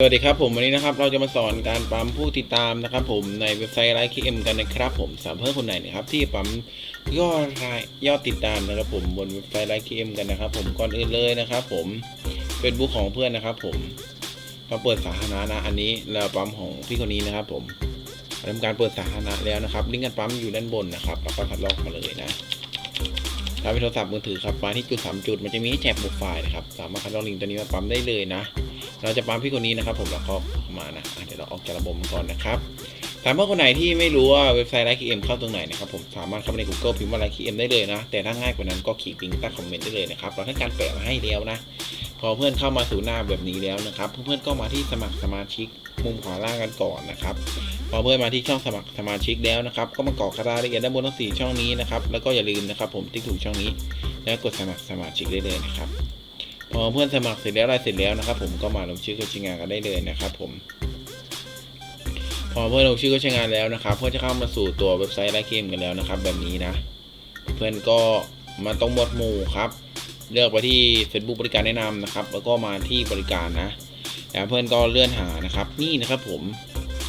สวัสดีครับผมวันนี้นะครับเราจะมาสอนการปั๊มผู้ติดตามนะครับ ผมในเว็บไซต์ไลค์เอ็มกันนะครับผมสามเพื่อนคนไหนนะครับที่ปั๊มยอดรายยอดติดตามนะครับ ผมบนเว็บไซต์ไลค์เอ็มกันนะครับ ผมก่อนอื่นเลยนะครับ ผมเฟซบุ๊กของเพื่อนนะครับ ผมมาเปิดสาธารณะนะอันนี้แล้วปั๊มของพี่คนนี้นะครับ ผมทำการเปิดสาธารณะแล้วนะครับลิงก์การปั๊มอยู่ด้านบนนะครับแล้วก็คัดลอกมาเลยนะถ้าเป็นโทรศัพท์มือถือครับมาที่จุดสามจุดมันจะมีให้แจกบุกไฟล์นะครับสามารถคัดลอกลิงก์ตัวนี้มาปั๊มได้เลยนะ เราจะปั๊มพี่คนนี้นะครับ ผมแล้วก็เข้ามานะเดี๋ยวเราออกจากระบบก่อนนะครับสามารถคนไหนที่ไม่รู้ว่าเว็บไซต์ไลค์เอ็มเข้าตรงไหนนะครับผมสามารถเข้าไปใน Google พิมพ์ว่าไลค์เอ็มได้เลยนะ แต่ถ้าง่ายกว่านั้นก็คลิกลิงก์ใต้คอมเมนต์ได้เลยนะครับเราทำการแปะมาให้แล้วนะ พอเพื่อนเข้ามาสู่หน้าแบบนี้แล้วนะครับเพื่อนๆก็มาที่สมัครสมาชิกมุมขวาล่างกันก่อนนะครับพอเพื่อนมาที่ช่องสมัครสมาชิกแล้วนะครับ ก็มากรอกรายละเอียดด้านบนทั้งสี่ช่องนี้นะครับแล้วก็อย่าลืมนะครับ ผมติ๊กถูกช่องนี้ แล้วกดสมัครสมาชิกได้เลยนะครับ พอเพื่อนสมัครเสร็จแล้วอะไรเสร็จแล้วนะครับ ผมก็มาลงชื่อเข้าใช้งานกันได้เลยนะครับ ผม พอเพื่อนลงชื่อเข้าใช้งานแล้วนะครับ เพื่อนจะเข้ามาสู่ตัวเว็บไซต์ไลฟ์เกมกันแล้วนะครับ แบบนี้นะ เพื่อนก็มาตรงหมวดหมู่ครับ เลือกไปที่ Facebook บริการแนะนำนะครับ แล้วก็มาที่บริการนะแล้วเพื่อนก็เลื่อนหานะครับ นี่นะครับ ผม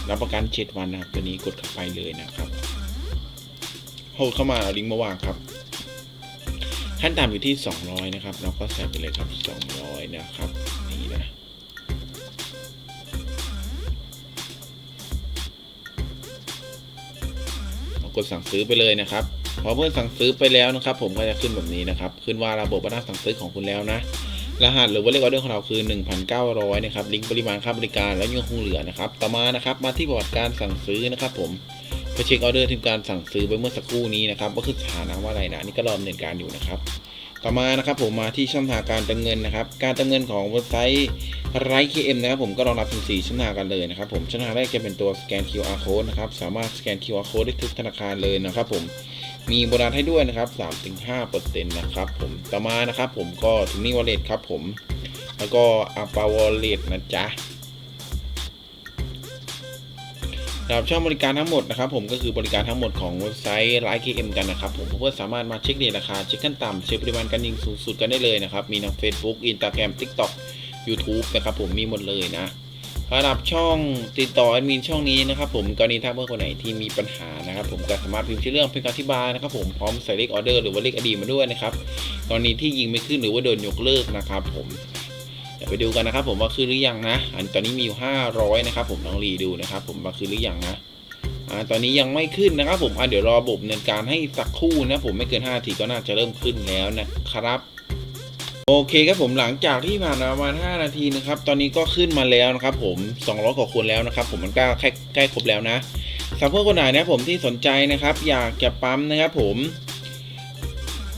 รับประกัน7วันนะครับตัวนี้กดเข้าไปเลยนะครับโหลดเข้ามาเอาลิงก์มาวางครับ ขั้นต่ำอยู่ที่ 200 นะครับ เราก็ใส่ไปเลยครับ 200 นะครับ นี่นะเรากดสั่งซื้อไปเลยนะครับ พอเพื่อนสั่งซื้อไปแล้วนะครับ ผมก็จะขึ้นแบบนี้นะครับ ขึ้นว่าระบบบัตรสั่งซื้อของคุณแล้วนะรหัสหรือว่าเลขออเดอร์ของเราคือ 1,900 นะครับ ลิงก์ปริมาณค่าบริการแล้วยังคงเหลือนะครับ ต่อมานะครับ มาที่ประวัติการสั่งซื้อนะครับผม ไปเช็คออเดอร์ที่การสั่งซื้อไปเมื่อสักครู่นี้นะครับว่าคือสถานะว่าอะไรนะนี่ก็รอดำเนินการอยู่นะครับต่อมานะครับผมมาที่ช่องทางการเติมเงินนะครับ การเติมเงินของเว็บไซต์ไรเคเอ็มนะครับผมก็รองรับถึง4ช่องทางกันเลยนะครับผมช่องทางแรกจะเป็นตัวสแกน QR code นะครับสามารถสแกน QR code ได้ทุกธนาคารเลยนะครับผมมีโบนัสให้ด้วยนะครับ 3-5%นะครับผมต่อมานะครับผมก็ถึงนี่วอลเล็ตครับผม แล้วก็อาปาวอลเล็ตนะจ๊ะ สำหรับช่องบริการทั้งหมดนะครับผมก็คือบริการทั้งหมดของเว็บไซต์ไลค์เคเอ็มกันนะครับผมเพื่อสามารถมาเช็คเดทราคาเช็คขั้นต่ำเช็คปริมาณการยิงสูงสุดกันได้เลยนะครับมีทั้ง Facebook Instagram TikTok YouTube นะครับผมมีหมดเลยนะสำหรับช่องติดต่อแอดมินช่องนี้นะครับผมกรณีถ้าเพื่อนคนไหนที่มีปัญหานะครับผมก็สามารถพิมพ์ชื่อเรื่องเป็นการอธิบายนะครับผมพร้อมใส่เลขออเดอร์หรือว่าเลขอดีตมาด้วยนะครับกรณีที่ยิงไม่ขึ้นหรือว่าโดนยกเลิกนะครับผม เดี๋ยวไปดูกันนะครับ ผมว่าคือหรือยังนะ อันตอนนี้มีอยู่ 500 นะครับ ผมลองรีดูนะครับ ผมว่าคือหรือยังนะอ่าตอนนี้ยังไม่ขึ้นนะครับ ผมอ่าเดี๋ยวรอระบบเนินการให้สักคู่นะ ผมไม่เกิน5นาทีก็น่าจะเริ่มขึ้นแล้วนะครับโอเคครับผมหลังจากที่ผ่านมาประมาณ 5 นาทีนะครับ ตอนนี้ก็ขึ้นมาแล้วนะครับ ผม 200 กว่าคนแล้วนะครับ ผมมันก็ใกล้ใกล้ครบแล้วนะสำหรับเพื่อนคนไหนนะผมที่สนใจนะครับ อยากจะปั๊มนะครับ ผม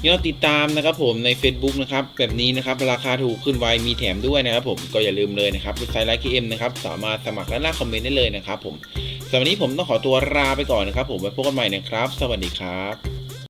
ยอดติดตามนะครับผมใน Facebook นะครับแบบนี้นะครับราคาถูกขึ้นไวมีแถมด้วยนะครับผมก็อย่าลืมเลยนะครับเว็บไซต์ไลค์เอ็มนะครับสามารถสมัครและล่าคอมเมนต์ได้เลยนะครับผมสำหรับวันนี้ผมต้องขอตัวลาไปก่อนนะครับผมไว้พบกันใหม่นะครับ สวัสดีครับ